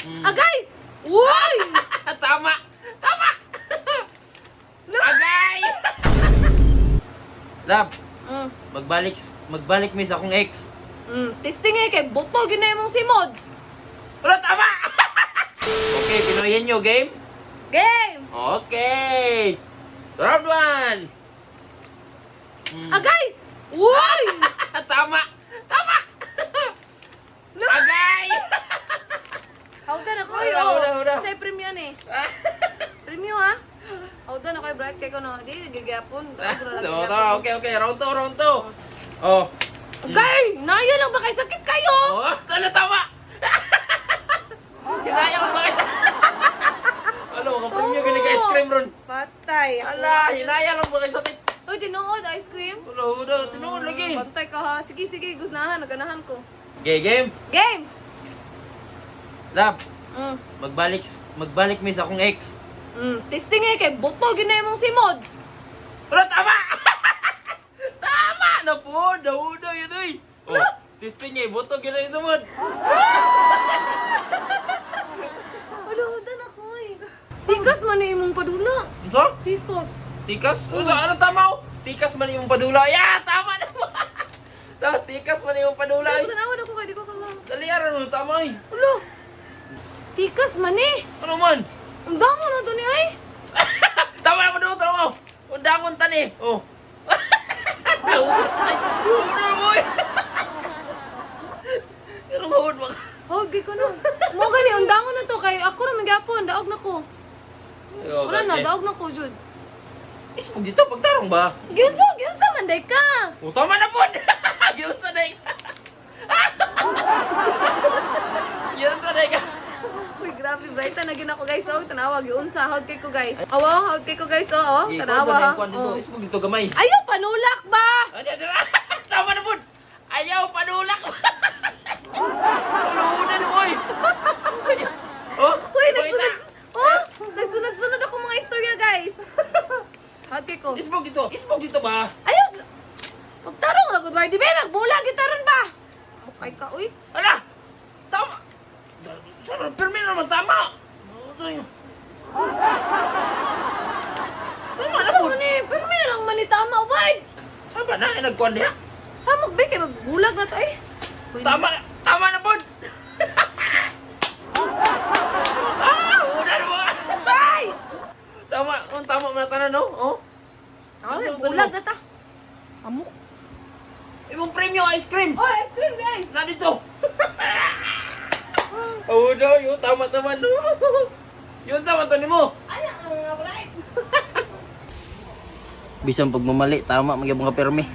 Mm. Agay! Uy! Tama! Tama! Agay! Lab, Mm. magbalik magbalik mi sa akong ex. Mm. Testing eh kay buto ginay mong simod. Wala tama! okay, pinuyin nyo game? Game! Okay! Round one! Mm. Agay! Uy! Tama! Hawdan ako Huda, yo. huda, huda. Say premium eh. Premium ha? Hawdan ako bright kay ko no. Di gigapon. so, to, okay, okay. Round two, round two. Oh. Agay! Naya lang ba kay sakit kayo? Oh, sana tama! Hinaya ko ba kayo? Ano, kapag nyo ganun ice cream ron. Patay. Ala, hinaya lang ba kayo sakit? Uy, tinuod ice cream. Wala, wala, tinuod lagi. Pantay ka ha. Sige, sige. Gusnahan. Naganahan ko. Okay, game. Game! Lab, Mm. magbalik, magbalik mi sa akong ex. Mm. Testing eh kay buto ginay mong simod. Wala, tama! tama na po, naudo yun ay. Oh, testing eh, buto gina yung sumod. Wala, hawdan ako eh. Tikas man eh imong padula. So, Tikas. tikas? Ano ano tama oh? Tikas man yung padula. Ya, tama na po. Tikas man yung padula. Ay, ay. tanawan ako kay di ko kalam. Dali aran mo, tama ay. Ulo. Tikas man eh. Ano man? Ang damo na to ni ay. tama na mo doon, tama mo. Undangon tani. Oh. Ay, ulo mo eh. Pero mawad mo. Oh, gid ko na. Mo gani undangon na to kay ako ra magyapon, daog na ko. Wala na, daog na ko jud. Ismog dito, pagtarong ba? Ginsa, ginsa man day ka. Oh, tama na po. Giyon sa day ka. Giyon sa day ka. Uy, grabe, bright na gina ko guys. Oh, tanawa gyud unsa hawd kay ko guys. Awa, hawd kay ko guys. Oh, oh tanawa. Oh. Ismog dito gamay. Ayaw panulak ba? Ayan, ayan. Tama na po. Ayaw, panulak. Palunan, oy. Oh, Uy, nagsunod. Oh, nagsunod-sunod ako mga istorya guys. Hawd kay ko. Ismog dito. Ismog dito ba? Ayaw. Pagtarong na gud di ba magbula gitaron ba? Okay ka, uy. Ala! Tama! May naman tama! Ano? Tama na Ano po! man eh, pero may lang manitama, uy. Saba na, eh, nagkuhan diha. Samog ba kay magbulag na to eh. Tama! Tama na po! ah! Una na mo! Ay! Tama, ang tama mo na tanan, no? Oh? Ay, Ano, bulag ano? na ta. Amok. Imong premium ice cream! Oh, ice cream guys. Na dito! Oo daw, yun, tama-tama, no? Yun sa mata mo! Ano ang mga bright? Bisang pagmamali, tama, mga mga permi.